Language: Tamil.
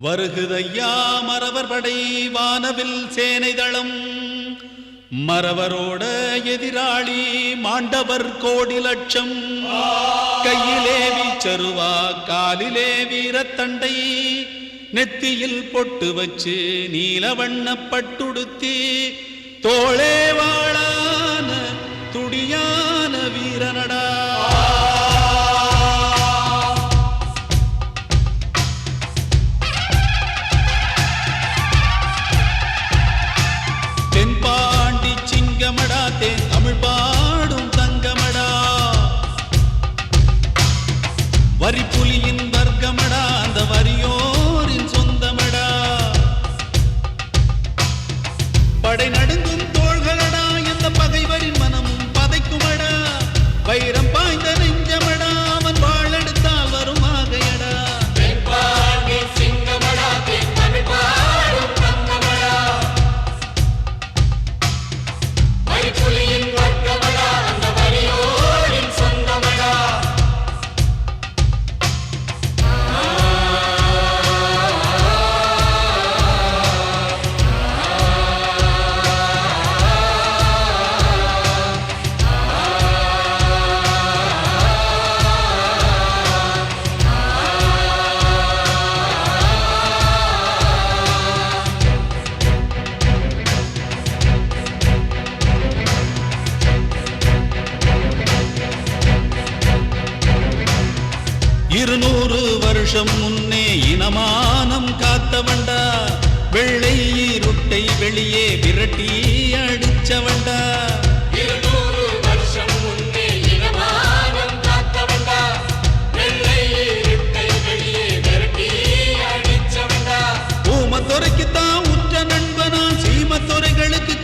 வருகுதையா மறவர் படை வானவில் சேனை தளம் மறவரோட எதிராளி மாண்டவர் கோடி லட்சம் கையிலே வீச்சருவா காலிலே வீரத்தண்டை. நெத்தியில் பொட்டு வச்சு நீலவண்ண பட்டுடுத்தி. தோளே வாழான துடியா வருஷம் முன்னே இனமானம் காத்தவண்டா. வெள்ளை இருட்டை வெளியே விரட்டி அடிச்சவண்டா. இருநூறு வருஷம் முன்னே இனமானம் காத்தவன்டா வெள்ளை இருட்டை வெளியே விரட்டி அடிச்சவன்டா ஊமத்துறைக்கு தான் உற்ற நண்பனா சீமத்துறைகளுக்கு